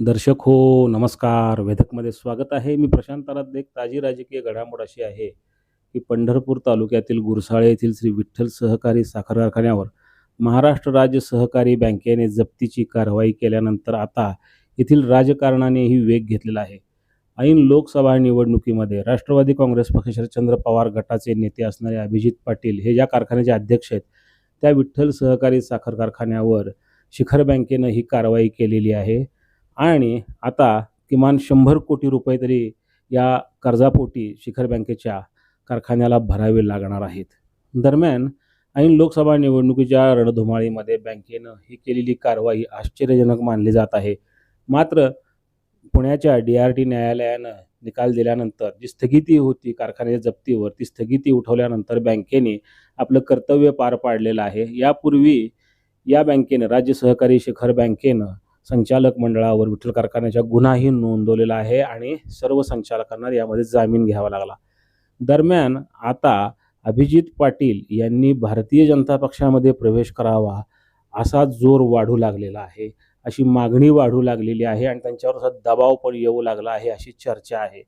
दर्शक हो नमस्कार. वेधकमध्ये स्वागत आहे. मी प्रशांत आराध्य एक ताजी राजकीय घडामोड अशी आहे की पंढरपूर तालुक्यातील गुरसाळे येथील श्री विठ्ठल सहकारी साखर कारखान्यावर महाराष्ट्र राज्य सहकारी बँकेने जप्तीची कारवाई केल्यानंतर आता येथील राजकारणानेही वेग घेतलेला आहे. ऐन लोकसभा निवडणुकीमध्ये राष्ट्रवादी काँग्रेस पक्ष शरदचंद्र पवार गटाचे नेते असणारे अभिजित पाटील हे ज्या कारखान्याचे अध्यक्ष आहेत त्या विठ्ठल सहकारी साखर कारखान्यावर शिखर बँकेनं ही कारवाई केलेली आहे. आणि आता किमान शंभर कोटी रुपये तरी या कर्जापोटी शिखर बँकेच्या कारखान्याला भरावे लागणार आहेत. दरम्यान ऐन लोकसभा निवडणुकीच्या रणधुमाळीमध्ये बँकेनं ही केलेली कारवाई आश्चर्यजनक मानली जात आहे. मात्र पुण्याच्या डी आर टी न्यायालयानं निकाल दिल्यानंतर जी स्थगिती होती कारखान्याच्या जप्तीवर ती स्थगिती उठवल्यानंतर बँकेने आपलं कर्तव्य पार पाडलेलं आहे. यापूर्वी या बँकेनं राज्य सहकारी शिखर बँकेनं संचालक मंडळावर विठ्ठल कारखान्याच्या गुन्हाही नोंदवलेला आहे आणि सर्व संचालकांना यामध्ये जामीन घ्यावा लागला. दरम्यान आता अभिजित पाटील यांनी भारतीय जनता पक्षामध्ये प्रवेश करावा असा जोर वाढू लागलेला आहे अशी मागणी वाढू लागलेली आहे आणि त्यांच्यावर असा दबाव पण येऊ लागला आहे अशी चर्चा आहे.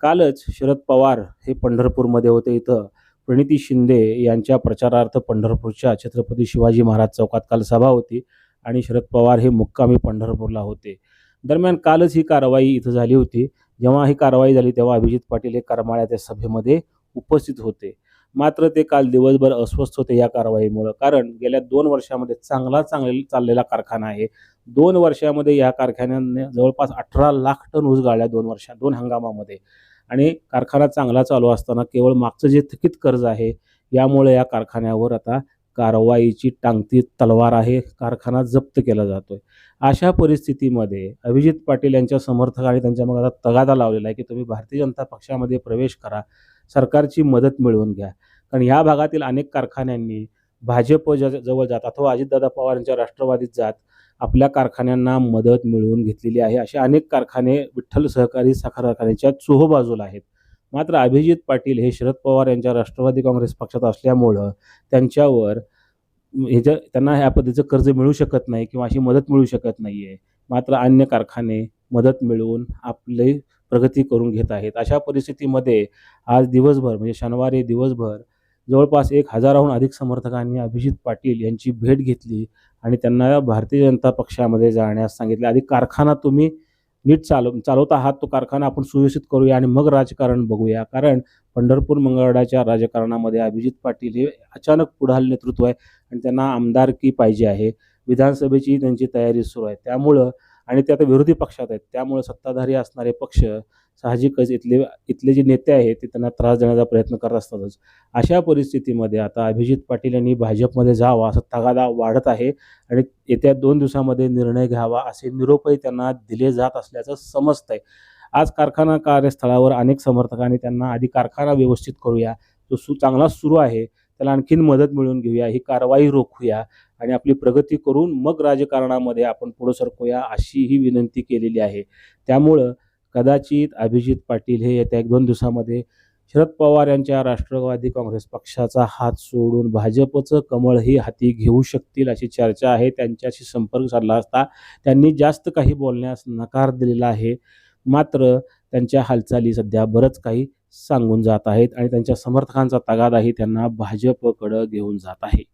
कालच शरद पवार हे पंढरपूरमध्ये होते इथं. प्रणिती शिंदे यांच्या प्रचारार्थ पंढरपूरच्या छत्रपती शिवाजी महाराज चौकात काल सभा होती. आणि शरद पवार हे मुक्कामी पंढरपूरला होते. दरम्यान कालच ही कारवाई इथं झाली होती. जेव्हा ही कारवाई झाली तेव्हा अभिजित पाटील हे करमाळ्याच्या सभेमध्ये उपस्थित होते. मात्र ते काल दिवसभर अस्वस्थ होते या कारवाईमुळं. कारण गेल्या दोन वर्षामध्ये चांगला चांगले चाललेला कारखाना आहे. दोन वर्षामध्ये या कारखान्याने जवळपास अठरा लाख टन ऊस गाळल्या दोन वर्षा दोन हंगामामध्ये. आणि कारखाना चांगला चालू असताना केवळ मागचं जे थकीत कर्ज आहे यामुळे या कारखान्यावर आता कारवाईची टांगती तलवार आहे कारखाना जप्त केला जातोय. अशा परिस्थितीमध्ये अभिजित पाटील यांच्या समर्थकांनी त्यांच्या मग आता तगादा लावलेला आहे की तुम्ही भारतीय जनता पक्षामध्ये प्रवेश करा सरकारची मदत मिळवून घ्या. कारण या भागातील अनेक कारखान्यांनी भाजप ज- जवळ जात अथवा अजितदादा पवार यांच्या राष्ट्रवादीत जात आपल्या कारखान्यांना मदत मिळवून घेतलेली आहे. असे अनेक कारखाने विठ्ठल सहकारी साखर कारखान्याच्या चोह बाजूला आहेत. मात्र अभिजित पाटील हे शरद पवार यांच्या राष्ट्रवादी काँग्रेस पक्षात असल्यामुळं त्यांच्यावर ह्याच्या त्यांना ह्या पद्धतीचं कर्ज मिळू शकत नाही किंवा अशी मदत मिळू शकत नाही आहे मात्र अन्य कारखाने मदत मिळवून आपले प्रगती करून घेत आहेत. अशा परिस्थितीमध्ये आज दिवसभर म्हणजे शनिवारी दिवसभर जवळपास एक हजाराहून अधिक समर्थकांनी अभिजित पाटील यांची भेट घेतली आणि त्यांना भारतीय जनता पक्षामध्ये जाण्यास सांगितले. आधी कारखाना तुम्ही नीट चालव चालवत आहात तो कारखाना आपण सुव्यवस्थित करूया आणि मग राजकारण बघूया. कारण पंढरपूर मंगळवाड्याच्या राजकारणामध्ये अभिजित पाटील हे अचानक पुढाल नेतृत्व आहे आणि त्यांना आमदारकी पाहिजे आहे. विधानसभेची त्यांची तयारी सुरू आहे. त्यामुळं आणि ते आता विरोधी पक्षात आहेत. त्यामुळे सत्ताधारी असणारे पक्ष साहजिकच इथले इथले जे नेते आहेत ते त्यांना त्रास देण्याचा प्रयत्न करत असतातच. अशा परिस्थितीमध्ये आता अभिजित पाटील यांनी भाजपमध्ये जावा असा तगादा वाढत आहे आणि येत्या दोन दिवसामध्ये निर्णय घ्यावा असे निरोपही त्यांना दिले जात असल्याचं समजतंय. आज कारखाना कार्यस्थळावर अनेक समर्थकांनी त्यांना आधी कारखाना व्यवस्थित करूया. जो सु चांगला सुरू आहे त्याला आणखीन मदत मिळवून घेऊया ही कारवाई रोखूया आणि आपली प्रगती करून मग राजकारणामध्ये आपण पुढं सरकूया अशी ही विनंती केलेली आहे. त्यामुळं कदाचित अभिजित पाटील हे येत्या एक दोन दिवसामध्ये शरद पवार यांच्या राष्ट्रवादी काँग्रेस पक्षाचा हात सोडून भाजपचं कमळही हाती घेऊ शकतील अशी चर्चा आहे. त्यांच्याशी संपर्क साधला असता त्यांनी जास्त काही बोलण्यास नकार दिलेला आहे. मात्र त्यांच्या हालचाली सध्या बरंच काही सांगून जात आहेत आणि त्यांच्या समर्थकांचा तगादाही त्यांना भाजपकडं घेऊन जात आहे.